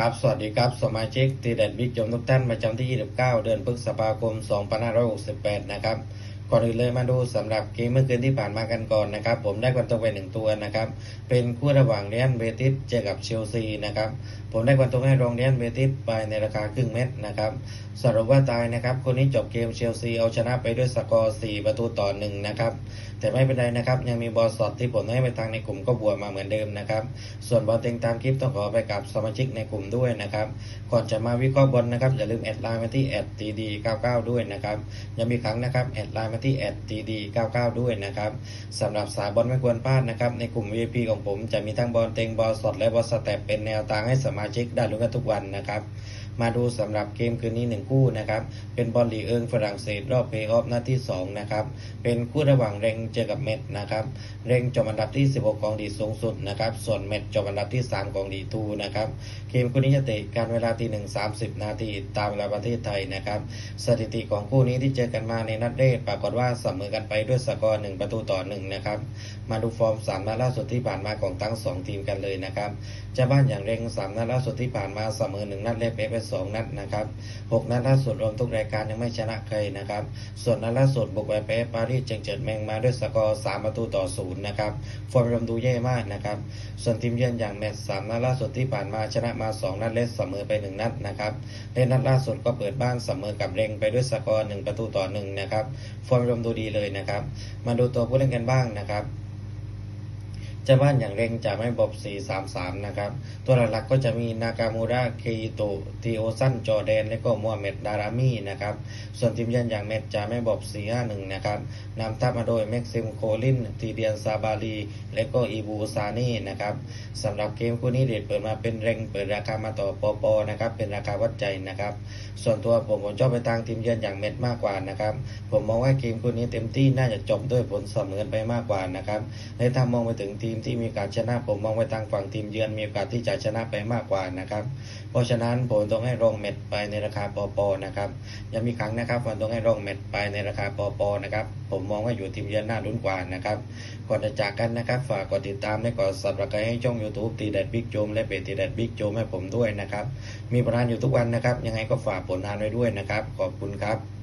ครับ สวัสดีครับ สมาชิกตีเด็ดบิ๊กยมทุกท่านประจำที่ 29 เดือนพฤษภาคม 2568 นะครับ ก่อนอื่นเลยมาดูสำหรับเกมเมื่อคืนที่ผ่านมากันก่อนนะครับ ผมได้กันตัวไปหนึ่งตัวนะครับ เป็นคู่ระหว่างเรียนเบติสเจอกับเชลซีนะครับ ผมได้กันตัวให้รองเรียนเบติสไปในราคาครึ่งเม็ดนะครับ สรุปว่าตายนะครับ คนนี้จบเกมเชลซีเอาชนะไปด้วยสกอร์ 4 ประตูต่อหนึ่งนะครับ แต่ไม่เป็นไรนะครับ ยังมีบอลสอดที่ผมให้ไปทางในกลุ่มก็บวกมาเหมือนเดิมนะครับ ส่วนบอลเต็งตามคลิปต้องขอไปกับสมาชิกในกลุ่มด้วยนะครับ ก่อนจะมาวิเคราะห์บอลนะครับอย่าลืมแอดไลน์มาที่แอดตีดี99ด้วยนะครับยังมีครั้งนะครับแอดไลน์มาที่แอดตีดี99 ด้วยนะครับสำหรับสายบอลไม่ควรพลาดนะครับ ในกลุ่ม VIP ของผมจะมีทั้งบอลเต็งบอลสดและบอลสเต็ปเป็นแนวทางให้สมาชิกได้รู้กันทุกวันนะครับ มาดูสำหรับเกมคืนนี้หนึ่งคู่นะครับ เป็นบอลลีเอิงฝรั่งเศสรอบเพย์ออฟนัดที่ 2 นะครับ เป็นคู่ระหว่างเรงเจอกับเม็ดนะครับ เรงจบอันดับที่ 16 ของดีสูงสุดนะครับ ส่วนเม็ดจบอันดับที่ 3 ของดีทูนะครับ เกมคู่นี้จะเตะการเวลาตีหนึ่งสามสิบนาทีตามเวลาประเทศไทยนะครับ สถิติของคู่นี้ที่เจอกันมาในนัดแรกปรากฏว่าเสมอกันไปด้วยสกอร์หนึ่งประตูต่อหนึ่งนะครับ มาดูฟอร์มสามนัดล่าสุดที่ผ่านมาของทั้งสองทีมกันเลยนะครับเจ้าบ้านอย่างเร่งสามนัดล่าสุดที่ผ่านมาเสมอหนึ่งนัดและแพ้ไปสองนัดนะครับหกนัดล่าสุดรวมทุกรายการยังไม่ชนะใครนะครับ ส่วนนัดล่าสุดบุกไปแพ้ปารีสเจงเจิดแมงมาด้วยสกอร์สามประตูต่อศูนย์นะครับฟอร์มรวมดูแย่มากนะครับ ส่วนทีมเยือนอย่างแมตช์สามนัดล่าสุดที่ผ่านมาชนะมาสองนัดและเสมอไปหนึ่งนัดนะครับและนัดล่าสุดก็เปิดบ้านเสมอกับเร่งไปด้วยสกอร์หนึ่งประตูต่อหนึ่งนะครับฟอร์มรวมดูดีเลยนะครับ มาดูตัวผู้เล่นกันบ้างนะครับ เจ้าบ้านอย่างเร่งจะไม่บบ4-3-3 นะครับ ตัวหลักๆก็จะมีนากามูระเคอิโตทีโอซันจอแดน และก็มัวเม็ดดารามีนะครับ ส่วนทีมเยือนอย่างเม็ดจะไม่บบ4-5-1 นะครับนำทัพมาโดยแม็กซิมโคลิน ทีเดียนซาบาลีและก็อีบูซานี่นะครับสำหรับเกมคู่นี้เดดเปิดมาเป็นเร่งเปิดราคามาต่อปอปอนะครับเป็นราคาวัดใจนะครับ ส่วนตัวผมผมชอบไปทางทีมเยือนอย่างเม็ดมากกว่านะครับผมมองว่าเกมคู่นี้เต็มที่น่าจะจบด้วยผลเสมอไปมากกว่านะครับและถ้ามองไปถึงทีมที่มีโอกาสชนะ ผมมองไปทางฝั่งทีมเยือนมีโอกาสที่จะชนะไปมากกว่านะครับ เพราะฉะนั้นผมต้องให้รองเม็ดไปในราคาปอปอนะครับยังมีครั้งนะครับผมต้องให้รองเม็ดไปในราคาปอปอนะครับผมมองว่าอยู่ทีมเยือนน่าลุ้นกว่านะครับก่อนจะจากกันนะครับ ฝากกดติดตามและกด subscribe ให้ช่อง YouTube ตีแดดบิ๊กโจมและเพจตีแดดบิ๊กโจมให้ผมด้วยนะครับมีผลงานอยู่ทุกวันนะครับ ยังไงก็ฝากผลงานไว้ด้วยนะครับ ขอบคุณครับ